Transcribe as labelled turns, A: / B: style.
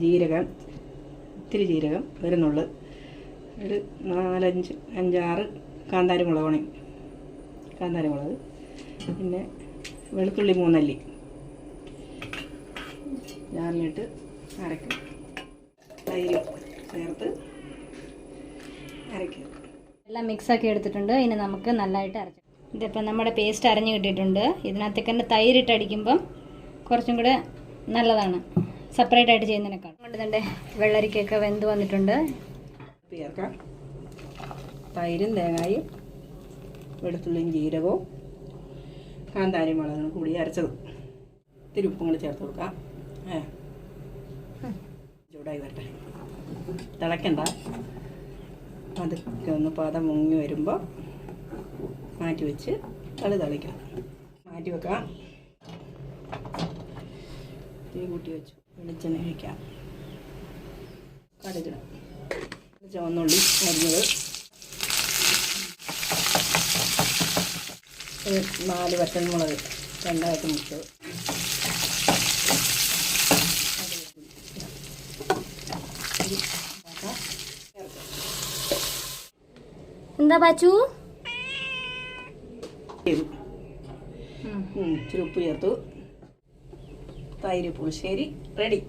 A: ജീരകം ഇത്തിരി ജീരകം വരുന്നുള്ളു ഒരു നാലഞ്ച് അഞ്ചാറ് കാന്താരി മുളകാണ് കാന്താരി മുളക് പിന്നെ വെളുത്തുള്ളി മൂന്നല്ലി. ജാറിലിട്ട് അരയ്ക്കും തൈര് ചേർത്ത് അരയ്ക്കും
B: എല്ലാം മിക്സാക്കി എടുത്തിട്ടുണ്ട്. ഇനി നമുക്ക് നല്ലതായിട്ട് അരച്ചു ഇതിപ്പോൾ നമ്മുടെ പേസ്റ്റ് അരഞ്ഞു കിട്ടിയിട്ടുണ്ട്. ഇതിനകത്തേക്ക് തന്നെ തൈരിട്ട് അടിക്കുമ്പം കുറച്ചും കൂടെ നല്ലതാണ്. സെപ്പറേറ്റ് ആയിട്ട് ചെയ്യുന്നതിനേക്കാൾ. അതുകൊണ്ട് തന്നെ വെള്ളരിക്കൊക്കെ വെന്ത് വന്നിട്ടുണ്ട്.
A: ചേർക്കാം. തൈരും തേങ്ങായും വെളുത്തുള്ളിയും ജീരകവും കാന്താരി മുളകും കൂടി അരച്ചത്. ഇത്തിരി ഉപ്പും കൂടി ചേർത്ത് കൊടുക്കാം. ഏ. ചൂടായി വരട്ടെ. തിളക്കണ്ട. അതൊക്കെ ഒന്ന് പദം മുങ്ങി വരുമ്പോൾ മാറ്റി വെച്ച് തളി തളിക്കണം മാറ്റി വെക്കാം തീ കൂട്ടി വെച്ചു. വെളിച്ചെണ്ണ ഒഴിക്കാം. കടുകിടാം. ചുവന്നുള്ളി അരിഞ്ഞത് നാല് വറ്റൽമുളക് രണ്ടായിട്ട് മുട്ട
B: എന്താ പാച്ചു?
A: ഇച്ചിരി ഉപ്പ് ചേർത്തു. തൈര് പുളിശ്ശേരി റെഡി.